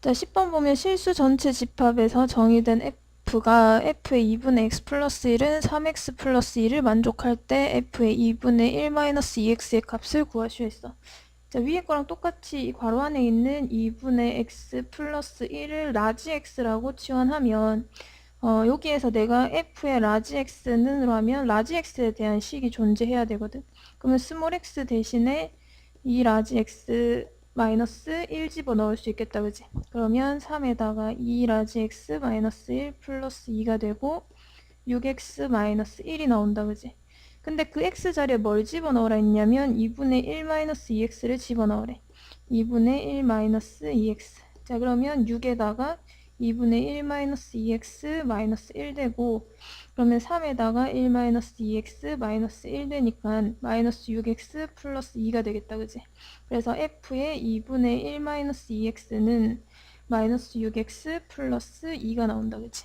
자, 10번 보면 실수 전체 집합에서 정의된 f가 f의 2분의 x 플러스 1은 3x 플러스 1을 만족할 때 f의 2분의 1 마이너스 2x의 값을 구하시오 했어. 자, 위에 거랑 똑같이 이 괄호 안에 있는 2분의 x 플러스 1을 라지 x라고 치환하면 어, 여기에서 내가 f의 라지 x는으로 하면 라지 x에 대한 식이 존재해야 되거든. 그러면 스몰 x 대신에 이 라지 x 마이너스 1 집어넣을 수 있겠다, 그지? 그러면 3에다가 2 라지 x 마이너스 1 플러스 2가 되고 6x 마이너스 1이 나온다, 그지? 근데 그 x 자리에 뭘 집어넣으라 했냐면 2분의 1 마이너스 2x를 집어넣으래. 2분의 1 마이너스 2x. 자, 그러면 6에다가 2분의 1 마이너스 2x 마이너스 1 되고 그러면 3에다가 1 마이너스 2x 마이너스 1 되니까 마이너스 6x 플러스 2가 되겠다, 그지? 그래서 f의 2분의 1 마이너스 2x는 마이너스 6x 플러스 2가 나온다, 그치?